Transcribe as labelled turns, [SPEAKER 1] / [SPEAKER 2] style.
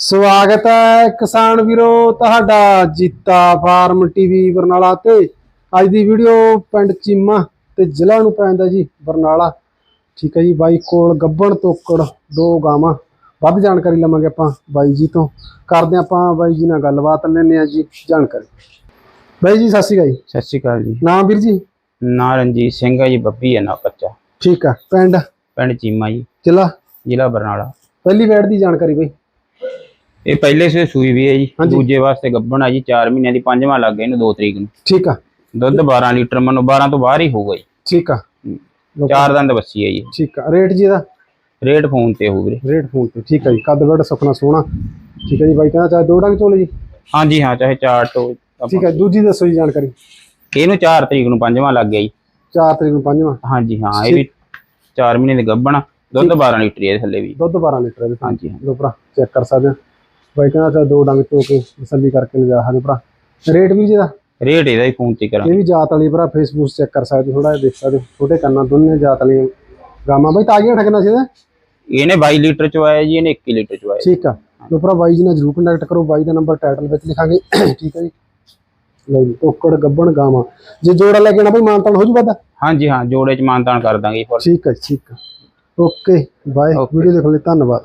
[SPEAKER 1] ਸਵਾਗਤ ਹੈ ਕਿਸਾਨ ਵੀਰੋ ਤੁਹਾਡਾ ਜੀਤਾ ਫਾਰਮ ਟੀਵੀ ਬਰਨਾਲਾ ਤੇ। ਅੱਜ ਦੀ ਵੀਡੀਓ ਪਿੰਡ ਚੀਮਾ ਤੇ ਜ਼ਿਲ੍ਹਾ ਨੂੰ ਪੈਂਦਾ ਜੀ ਬਰਨਾਲਾ। ਠੀਕ ਹੈ ਜੀ ਬਾਈ ਕੋਲ ਗੱਬਣ ਤੋਕੜ ਦੋ ਗਾਵਾਂ। ਵੱਧ ਜਾਣਕਾਰੀ ਲਵਾਂਗੇ ਆਪਾਂ ਬਾਈ ਜੀ ਤੋਂ। ਕਰਦੇ ਹਾਂ ਆਪਾਂ ਬਾਈ ਜੀ ਨਾਲ ਗੱਲਬਾਤ ਲੈਣੇ ਆ ਜੀ ਜਾਣਕਾਰੀ। ਬਾਈ ਜੀ ਸਤਿ ਸ਼੍ਰੀ ਅਕਾਲ ਜੀ।
[SPEAKER 2] ਸਤਿ ਸ਼੍ਰੀ ਅਕਾਲ ਜੀ।
[SPEAKER 1] ਨਾਮ ਵੀਰ ਜੀ?
[SPEAKER 2] ਨਾਂ ਰਣਜੀਤ ਸਿੰਘ ਹੈ ਜੀ ਬੱਬੀ ਹੈ ਨਾ ਬੱਚਾ।
[SPEAKER 1] ਠੀਕ ਆ ਪਿੰਡ?
[SPEAKER 2] ਪਿੰਡ ਚੀਮਾ ਜੀ।
[SPEAKER 1] ਜ਼ਿਲ੍ਹਾ?
[SPEAKER 2] ਜ਼ਿਲ੍ਹਾ ਬਰਨਾਲਾ।
[SPEAKER 1] ਪਹਿਲੀ ਵੈੜ ਦੀ ਜਾਣਕਾਰੀ ਬਾਈ।
[SPEAKER 2] ਇਹ ਪਹਿਲੇ ਸੇ ਸੂਈ ਵੀ ਹੈ ਜੀ।
[SPEAKER 1] ਹਾਂਜੀ।
[SPEAKER 2] ਦੂਜੇ ਵਾਸਤੇ ਗੱਭਣ ਆ ਜੀ 4 ਮਹੀਨਿਆਂ ਦੀ ਪੰਜਵਾਂ ਲੱਗ ਗਿਆ ਇਹਨੂੰ 2 ਤਰੀਕ ਨੂੰ।
[SPEAKER 1] ਠੀਕ ਆ।
[SPEAKER 2] ਦੁੱਧ 12 ਲੀਟਰ ਮਨੋ 12 ਤੋਂ ਬਾਹਰ ਹੀ ਹੋਊਗਾ ਜੀ।
[SPEAKER 1] ਠੀਕ ਆ।
[SPEAKER 2] ਚਾਰ ਦੰਦ ਬੱਸੀ ਹੈ ਜੀ।
[SPEAKER 1] ਠੀਕ ਆ। ਰੇਟ ਜੀ ਇਹਦਾ?
[SPEAKER 2] ਰੇਟ ਫੋਨ ਤੇ ਹੋਊ ਵੀਰੇ।
[SPEAKER 1] ਰੇਟ ਫੋਨ ਤੇ ਠੀਕ ਹੈ ਜੀ। ਕੱਦ ਵੜ ਸੁਖਣਾ ਸੋਹਣਾ। ਠੀਕ ਹੈ ਜੀ ਬਾਈ ਕਹਿੰਦਾ ਚਾਹੇ ਦੋ ਡੰਗ ਝੋਲੇ ਜੀ?
[SPEAKER 2] ਹਾਂਜੀ ਹਾਂ ਚਾਹੇ ਚਾਰ ਤੋਂ ਆਪਾਂ-
[SPEAKER 1] ਠੀਕ ਹੈ ਦੂਜੀ ਦੱਸੋ ਜੀ ਜਾਣਕਾਰੀ।
[SPEAKER 2] ਇਹਨੂੰ 4 ਤਰੀਕ ਨੂੰ ਪੰਜਵਾਂ ਲੱਗ ਗਿਆ ਜੀ।
[SPEAKER 1] 4 ਤਰੀਕ ਨੂੰ ਪੰਜਵਾਂ।
[SPEAKER 2] ਹਾਂਜੀ ਹਾਂ ਇਹ ਵੀ 4 ਮਹੀਨੇ ਦੀ ਗੱਭਣ ਆ। ਦੁੱਧ 12 ਲੀਟਰ ਹੀ ਹੈ ਇਹਦੇ ਥੱਲੇ ਵੀ।
[SPEAKER 1] ਦੁੱਧ 12 ਲੀਟਰ।
[SPEAKER 2] ਹਾਂਜੀ ਹਾਂ।
[SPEAKER 1] ਲੋ ਭਰਾ ਚੈੱਕ ਕਰ ਸਕਦੇ ਆ। ਬਾਈ ਕਹਿੰਦਾ ਚਾਹੇ ਦੋ ਡੰਗ ਚੋ ਕੇ ਤਸੱਲੀ ਕਰਕੇ ਲਿਜਾ ਸਕਦੇ ਭਰਾ। ਰੇਟ ਵੀ ਜਿਹਦਾ
[SPEAKER 2] ਰੇਟ ਇਹਦਾ ਹੀ ਫੋਨ ਤੇ ਕਰਾਂ।
[SPEAKER 1] ਇਹ ਵੀ ਜਾਤ ਵਾਲੀ ਭਰਾ ਫੇਸਬੁੱਕ ਚੈੱਕ ਕਰ ਸਕਦੇ ਥੋੜਾ ਜਿਹਾ ਦੇਖ ਸਕਦੇ ਹੋ। ਛੋਟੇ ਕੰਨਾਂ ਦੋਨੇ ਜਾਤ ਵਾਲੀਆਂ ਗਾਵਾਂ। ਬਾਈ ਤਾਜ਼ੀਆਂ ਠਗਣਾ ਸੀ ਇਹਦਾ?
[SPEAKER 2] ਇਹਨੇ 22 ਲੀਟਰ ਚ ਆਇਆ ਜੀ ਇਹਨੇ 21 ਲੀਟਰ ਚ ਆਇਆ।
[SPEAKER 1] ਠੀਕ ਆ। ਲੋ ਭਰਾ ਬਾਈ ਜੀ ਨਾਲ ਜਰੂਰ ਕੰਟੈਕਟ ਕਰੋ। ਬਾਈ ਦਾ ਨੰਬਰ ਟਾਈਟਲ ਵਿੱਚ ਲਿਖਾਂਗੇ। ਠੀਕ ਹੈ ਜੀ। ਲਓ ਜੀ ਟੋਕੜ ਗੱਬਣ ਗਾਵਾਂ। ਜੇ ਜੋੜਾ ਲੈ ਕੇ ਆਣਾ ਬਾਈ ਮਾਨਤਾਨ ਹੋ ਜੂ ਵੱਧ?
[SPEAKER 2] ਹਾਂਜੀ ਹਾਂ ਜੋੜੇ ਚ ਮਾਨਤਾਨ ਕਰ ਦਾਂਗੇ
[SPEAKER 1] ਠੀਕ ਹੈ ਜੀ, ਠੀਕ ਹੈ ਓਕੇ ਬਾਏ. ਵੀਡੀਓ ਦੇਖਣ ਲਈ ਧੰਨਵਾਦ।